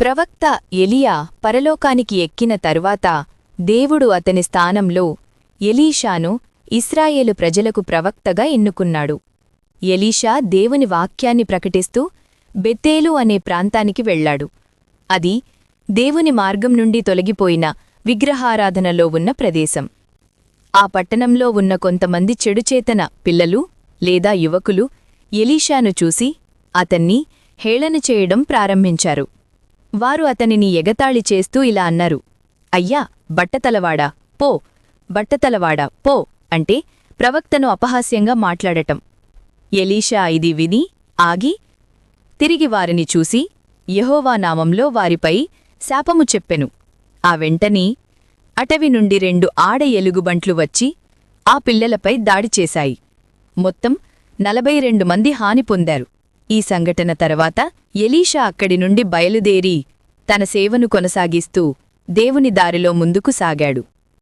ప్రవక్త ఎలియా పరలోకానికి ఎక్కిన తరువాత దేవుడు అతని స్థానంలో ఎలీషాను ఇస్రాయేలు ప్రజలకు ప్రవక్తగా ఎన్నుకున్నాడు. ఎలీషా దేవుని వాక్యాన్ని ప్రకటిస్తూ బెత్తేలు అనే ప్రాంతానికి వెళ్ళాడు. అది దేవుని మార్గం నుండి తొలగిపోయిన విగ్రహారాధనలో ఉన్న ప్రదేశం. ఆ పట్టణంలో ఉన్న కొంతమంది చెడుచేతన పిల్లలు లేదా యువకులు ఎలీషాను చూసి అతన్ని హేళన చేయడం ప్రారంభించారు. వారు అతనిని ఎగతాళి చేస్తూ ఇలా అన్నారు. అయ్యా బట్టతలవాడా? పో. బట్టతలవాడా? పో. అంటే ప్రవక్తను అపహాస్యంగా మాట్లాడటం. ఎలీషా ఇది విని ఆగి తిరిగి వారిని చూసి యహోవా నామంలో వారిపై శాపము చెప్పెను. ఆ వెంటనే అటవి నుండి రెండు ఆడ ఎలుగుబంట్లు వచ్చి ఆ పిల్లలపై దాడి చేశాయి. మొత్తం నలభై రెండు మంది హాని పొందారు. ఈ సంఘటన తర్వాత ఎలీషా అక్కడి నుండి బయలుదేరి తన సేవను కొనసాగిస్తూ దేవుని దారిలో ముందుకు సాగాడు.